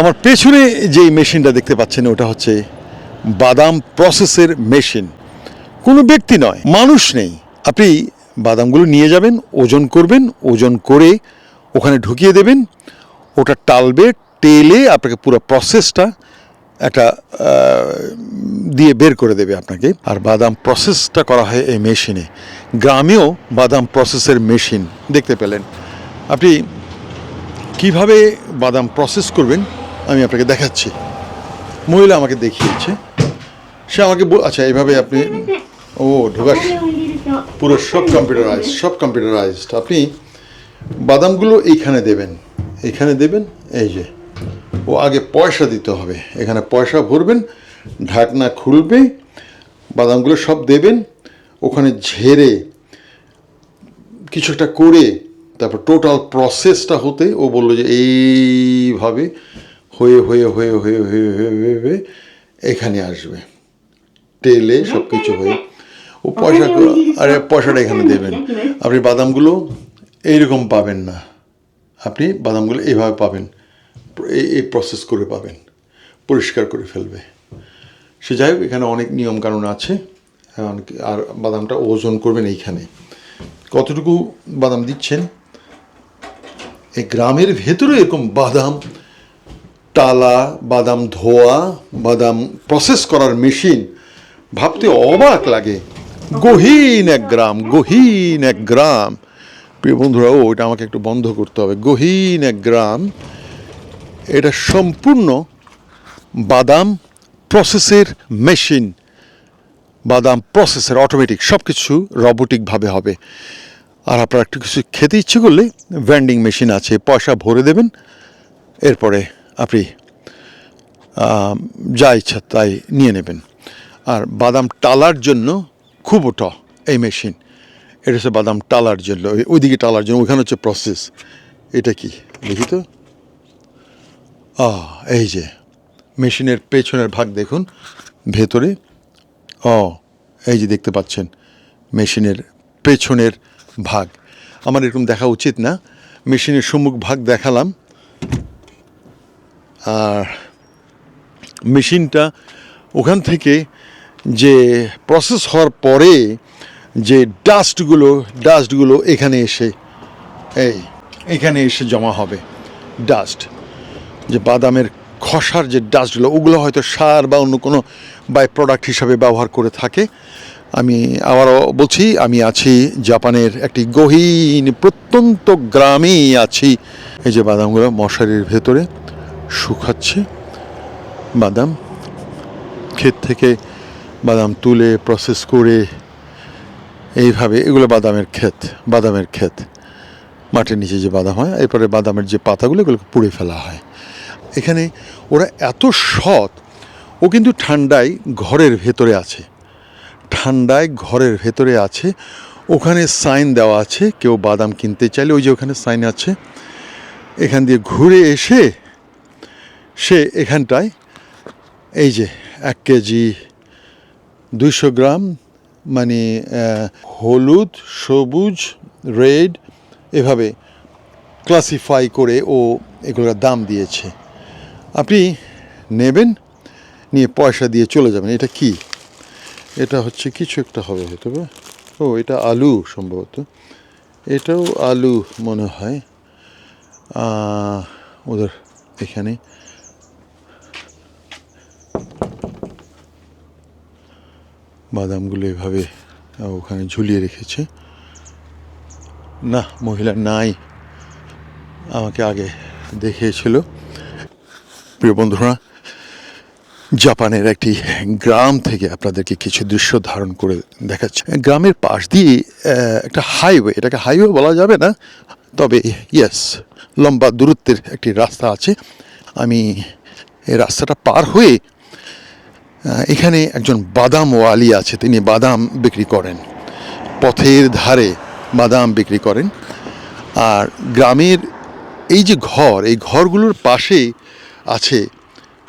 আমার পেছনে যেই মেশিনটা দেখতে পাচ্ছেন, ওটা হচ্ছে বাদাম প্রসেসের মেশিন। কোনো ব্যক্তি নয়, মানুষ নেই। আপনি বাদামগুলো নিয়ে যাবেন, ওজন করবেন, ওজন করে ওখানে ঢুকিয়ে দেবেন। ওটা টালবে, টেলে আপনাকে পুরো প্রসেসটা একটা দিয়ে বের করে দেবে আপনাকে। আর বাদাম প্রসেসটা করা হয় এই মেশিনে। গ্রামেও বাদাম প্রসেসের মেশিন দেখতে পেলেন। আপনি কীভাবে বাদাম প্রসেস করবেন? আমি আপনাকে দেখাচ্ছি। মহিলা আমাকে দেখিয়েছে। সে আমাকে আচ্ছা এইভাবে আপনি ও, ঢোকাস। পুরো সব কম্পিউটারাইজ সব কম্পিউটারাইজড আপনি বাদামগুলো এইখানে দেবেন। এইখানে দেবেন, এই যে। ও, আগে পয়সা দিতে হবে। এখানে পয়সা ভরবেন, ঢাকনা খুলবে, বাদামগুলো সব দেবেন। ওখানে ঝেড়ে কিছু একটা করে, তারপর টোটাল প্রসেসটা হতে ও বলল যে এইভাবে হয়ে হয়ে হয়ে হয়ে হয়ে হয়ে হয়ে হয়ে এখানে আসবে। তেলে সব কিছু হয়ে ও পয়সা আরে পয়সাটা এখানে দেবেন। আপনি বাদামগুলো এইরকম পাবেন না। আপনি বাদামগুলো এইভাবে পাবেন। এই এই প্রসেস করে পাবেন। পরিষ্কার করে ফেলবে। সে যাই হোক এখানে অনেক নিয়মকানুন আছে। অনেক- আর বাদামটা ওজন করবেন এইখানে। কতটুকু বাদাম দিচ্ছেন? এই গ্রামের ভেতরে এরকম বাদাম টালা বাদাম ধোয়া, বাদাম প্রসেস করার মেশিন ভাবতে অবাক লাগে। গহীন এক গ্রাম, গহীন এক গ্রাম। প্রিয় বন্ধুরা, ও, এটা আমাকে একটু বন্ধ করতে হবে। গহীন এক গ্রাম। এটা সম্পূর্ণ বাদাম প্রসেসের মেশিন বাদাম প্রসেসের অটোমেটিক সব কিছু রবোটিকভাবে হবে। আর আপনার একটু কিছু খেতে ইচ্ছে করলে ভ্যান্ডিং মেশিন আছে, পয়সা ভরে দেবেন। এরপরে আপনি যা ইচ্ছা তাই নিয়ে নেবেন। আর বাদাম টালার জন্য খুব ওটা এই মেশিন। এটা হচ্ছে বাদাম টালার জন্য, ওই- ওইদিকে টালার জন্য, ওইখানে হচ্ছে প্রসেস এটা কি? দেখি তো। এই যে, মেশিনের পেছনের ভাগ দেখুন, ভেতরে। ও, এই যে দেখতে পাচ্ছেন, মেশিনের পেছনের ভাগ। আমার এরকম দেখা উচিত না। মেশিনের সম্মুখ ভাগ দেখালাম। আর মেশিনটা ওখান থেকে যে প্রসেস হওয়ার পরে যে ডাস্টগুলো ডাস্টগুলো এখানে এসে, এই, এখানে এসে জমা হবে ডাস্ট যে বাদামের খসার যে ডাস্টগুলো ওগুলো হয়তো সার বা অন্য কোনো বাই প্রোডাক্ট হিসাবে ব্যবহার করে থাকে। আমি আবারও বলছি, আমি আছি জাপানের একটি গহীন, প্রত্যন্ত গ্রামেই আছি। এই যে বাদামগুলো মশারির ভেতরে শুকাচ্ছে। বাদাম, ক্ষেত থেকে বাদাম তুলে প্রসেস করে এইভাবে, এগুলো বাদামের ক্ষেত বাদামের ক্ষেত। মাটির নিচে যে বাদাম হয়, এরপরে বাদামের যে পাতাগুলো, এগুলোকে পুড়ে ফেলা হয়। এখানে ওরা এত সৎ, ও কিন্তু ঠান্ডায় ঘরের ভেতরে আছে। ঠান্ডায় ঘরের ভেতরে আছে। ওখানে সাইন দেওয়া আছে, কেউ বাদাম কিনতে চাইলে, ওই যে ওখানে সাইন আছে। এখান দিয়ে ঘুরে এসে সে এখানটায় এই যে এক কেজি দুইশো গ্রাম মানে হলুদ, সবুজ, রেড, এভাবে ক্লাসিফাই করে ও এগুলোর দাম দিয়েছে। আপনি নেবেন, নিয়ে পয়সা দিয়ে চলে যাবেন। এটা কি? এটা হচ্ছে কিছু একটা হবে হয়তো বা। ও, এটা আলু সম্ভবত। এটাও আলু মনে হয়। ওদের এখানে বাদামগুলো এভাবে ওখানে ঝুলিয়ে রেখেছে। না, মহিলা নাই, আমাকে আগে দেখিয়েছিল। প্রিয় বন্ধুরা, জাপানের একটি গ্রাম থেকে আপনাদেরকে কিছু দৃশ্য ধারণ করে দেখাচ্ছে। গ্রামের পাশ দিয়ে একটা হাইওয়ে এটাকে হাইওয়ে বলা যাবে না, তবে ইয়েস লম্বা দূরত্বের একটি রাস্তা আছে। আমি এই রাস্তাটা পার হয়ে এখানে একজন বাদাম ওয়ালি আছে, তিনি বাদাম বিক্রি করেন। পথের ধারে বাদাম বিক্রি করেন। আর গ্রামের এই যে ঘর, এই ঘরগুলোর পাশে আছে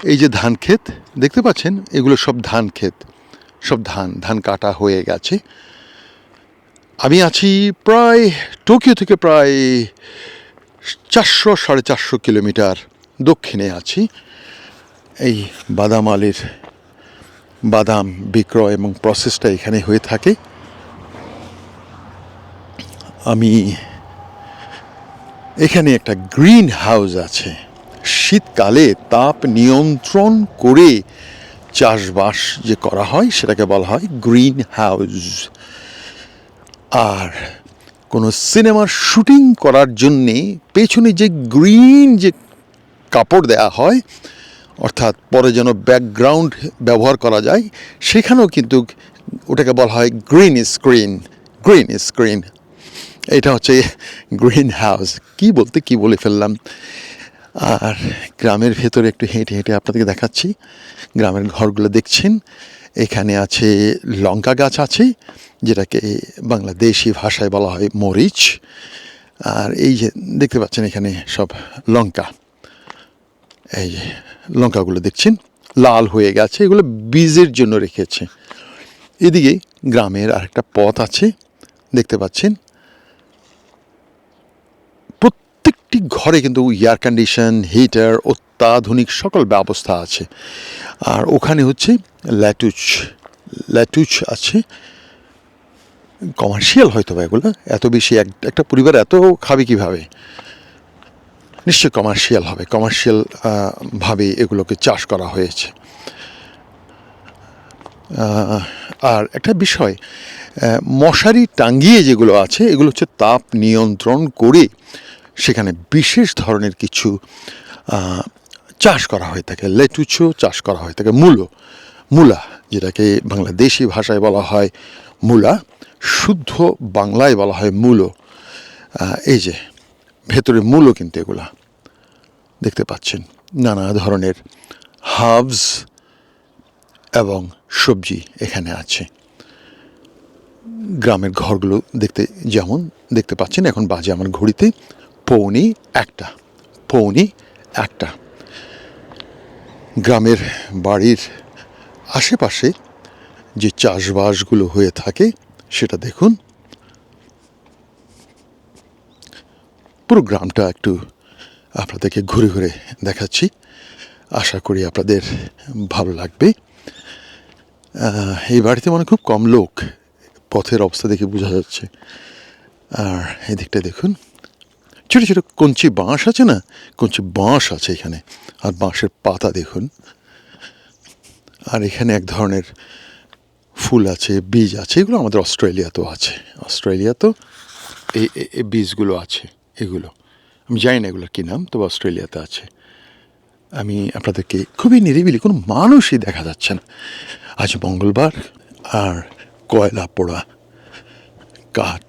এই যে ধান ক্ষেত, দেখতে পাচ্ছেন? এগুলো সব ধান ক্ষেত, সব ধান ধান কাটা হয়ে গেছে। আমি আছি প্রায় টোকিও থেকে প্রায় চারশো, সাড়ে চারশো কিলোমিটার দক্ষিণে আছি। এই বাদাম আলির বাদাম, বিক্রয় এবং প্রসেসটা এখানে হয়ে থাকে। আমি এখানে একটা গ্রিন হাউস আছে। শীতকালে তাপ নিয়ন্ত্রণ করে চাষবাস যে করা হয়, সেটাকে বলা হয় গ্রিন হাউস আর কোনো সিনেমার শুটিং করার জন্যে পেছনে যে গ্রিন যে কাপড় দেয়া হয় অর্থাৎ পরে যেন ব্যাকগ্রাউন্ড ব্যবহার করা যায়, সেখানেও কিন্তু ওটাকে বলা হয় গ্রিন স্ক্রিন গ্রিন স্ক্রিন এটা হচ্ছে গ্রিন হাউস কি বলতে কি বলে ফেললাম? আর গ্রামের ভেতরে একটু হেঁটে হেঁটে আপনাদেরকে দেখাচ্ছি। গ্রামের ঘরগুলো দেখছেন। এখানে আছে লঙ্কা গাছ আছে, যেটাকে বাংলাদেশি ভাষায় বলা হয় মরিচ। আর এই যে দেখতে পাচ্ছেন এখানে সব লঙ্কা। এই যে, লঙ্কাগুলো দেখছেন? লাল হয়ে গেছে, এগুলো বীজের জন্য রেখেছে। এদিকে গ্রামের আরেকটা পথ আছে, দেখতে পাচ্ছেন? প্রত্যেকটি ঘরে কিন্তু এয়ার কন্ডিশন হিটার অত্যাধুনিক সকল ব্যবস্থা আছে। আর ওখানে হচ্ছে ল্যাটুচ ল্যাটুচ আছে। কমার্শিয়াল হয়তো বা এগুলো, এত বেশি এক, একটা পরিবার এত খাবে কীভাবে? নিশ্চয় কমার্শিয়াল হবে। কমার্শিয়াল ভাবে এগুলোকে চাষ করা হয়েছে। আর একটা বিষয় মশারি টাঙ্গিয়ে যেগুলো আছে, এগুলো হচ্ছে তাপ নিয়ন্ত্রণ করে সেখানে বিশেষ ধরনের কিছু চাষ করা হয়ে থাকে। লেটুচো চাষ করা হয়ে থাকে। মূলো, মূলা, যেটাকে বাংলাদেশি ভাষায় বলা হয় মূলা, শুদ্ধ বাংলায় বলা হয় মূলো। এই যে, ভেতরে মূলো কিন্তু এগুলা। দেখতে পাচ্ছেন, নানা ধরনের হার্বস এবং সবজি এখানে আছে। গ্রামের ঘরগুলো দেখতে যেমন দেখতে পাচ্ছেন, এখন বাজে আমার ঘড়িতে, পৌনি একটা পৌনি একটা। গ্রামের বাড়ির আশেপাশে যে চাষবাসগুলো হয়ে থাকে, সেটা দেখুন। পুরো গ্রামটা একটু আপনাদেরকে ঘুরে ঘুরে দেখাচ্ছি। আশা করি আপনাদের ভালো লাগবে। এই বাড়িতে মানে খুব কম লোক। পথের অবস্থা দেখে বোঝা যাচ্ছে। আর এদিকটা দেখুন। ছোটো ছোটো কঞ্চি বাঁশ আছে না? কঞ্চি বাঁশ আছে এখানে। আর বাঁশের পাতা দেখুন। আর এখানে এক ধরনের ফুল আছে, বীজ আছে। এগুলো আমাদের অস্ট্রেলিয়াতেও আছে। অস্ট্রেলিয়াতেও এই বীজগুলো আছে, এগুলো। আমি জানি না এগুলোর কী নাম, তবে অস্ট্রেলিয়াতে আছে। আমি আপনাদেরকে খুবই নিরিবিলি, কোনো মানুষই দেখা যাচ্ছে না। আজ মঙ্গলবার, আর কয়লা পোড়া, কাঠ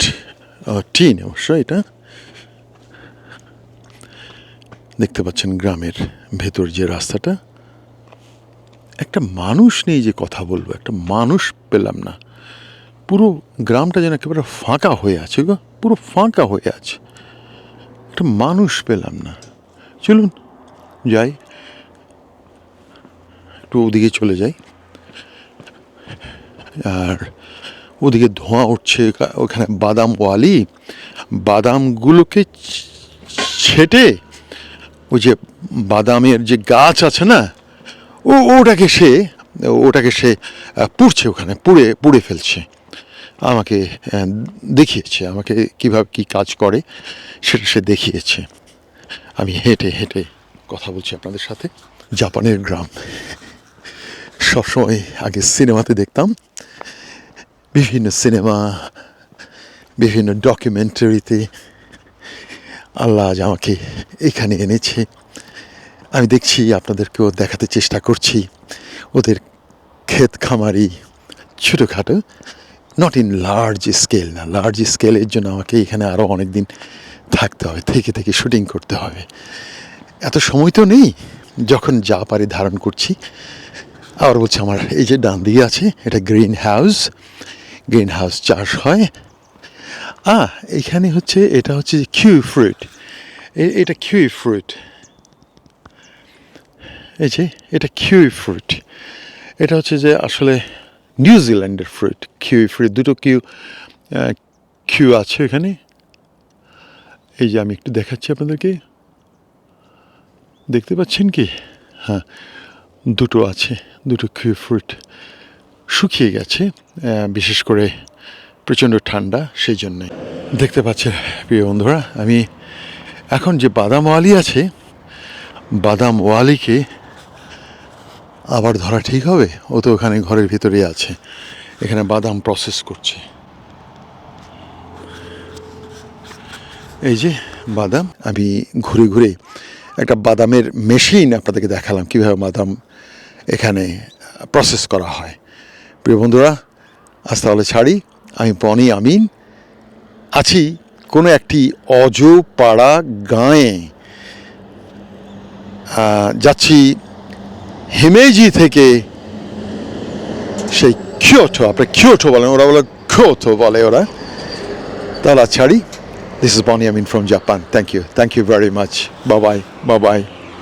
টিন অবশ্য এটা। দেখতে পাচ্ছেন গ্রামের ভেতর যে রাস্তাটা। একটা মানুষ নেই যে কথা বলব, একটা মানুষ পেলাম না। পুরো গ্রামটা যেন একেবারে ফাঁকা হয়ে আছে গো, পুরো ফাঁকা হয়ে আছে। একটা মানুষ পেলাম না। চলুন, যাই। একটু ওদিকে চলে যাই। আর ওদিকে ধোঁয়া উঠছে, ওখানে বাদাম ওয়ালি, বাদামগুলোকে ছেটে ওই যে বাদামের যে গাছ আছে না, ও, ওটাকে সে ওটাকে সে পুড়ছে ওখানে, পুড়ে পুড়ে ফেলছে। আমাকে দেখিয়েছে, আমাকে কীভাবে কি কাজ করে, সেটা সে দেখিয়েছে। আমি হেঁটে হেঁটে কথা বলছি আপনাদের সাথে। জাপানের গ্রাম। সবসময় আগে সিনেমাতে দেখতাম। বিভিন্ন সিনেমা, বিভিন্ন ডকুমেন্টারিতে আল্লাহ আমাকে এখানে এনেছে। আমি দেখছি, আপনাদেরকেও দেখাতে চেষ্টা করছি। ওদের ক্ষেত খামারি ছোটোখাটো নট ইন লার্জ স্কেল না। লার্জ স্কেলের জন্য আমাকে এখানে আরও অনেক দিন থাকতে হবে, থেকে থেকে শুটিং করতে হবে। এত সময় তো নেই, যখন যা পারি ধারণ করছি। আবার বলছে আমার এই যে ডান দিকে আছে, এটা গ্রিন হাউস গ্রিন হাউস চাষ হয়। আ এখানে হচ্ছে, এটা হচ্ছে যে কিউ ফ্রুট এটা কিউই ফ্রুট এই যে, এটা কিউই ফ্রুট এটা হচ্ছে যে আসলে নিউজিল্যান্ডের ফ্রুট কিউই ফ্রুট দুটো কিউ কিউ আছে এখানে। এই যে আমি একটু দেখাচ্ছি আপনাদেরকে। দেখতে পাচ্ছেন কি? হ্যাঁ দুটো আছে, দুটো কিউ ফ্রুট শুকিয়ে গেছে বিশেষ করে প্রচণ্ড ঠান্ডা, সেই জন্যে। দেখতে পাচ্ছেন, প্রিয় বন্ধুরা, আমি এখন যে বাদাম ওয়ালি আছে, বাদাম ওয়ালিকে আবার ধরা ঠিক হবে? ও তো ওখানে ঘরের ভিতরেই আছে। এখানে বাদাম প্রসেস করছে। এই যে বাদাম, আমি ঘুরে ঘুরে একটা বাদামের মেশিন আপনাদেরকে দেখালাম, কীভাবে বাদাম এখানে প্রসেস করা হয়। প্রিয় বন্ধুরা, আজ তাহলে ছাড়ি। আমি পনি আমিন। আছি কোনো একটি অজপাড়া গাঁয়ে। যাচ্ছি হিমেজি থেকে সেই কিয়োটো আপনার কিয়োটো বলেন, ওরা বলে কিয়োটো বলে ওরা। তারা ছাড়ি this is Boni Amin from Japan thank you thank you very much bye bye bye bye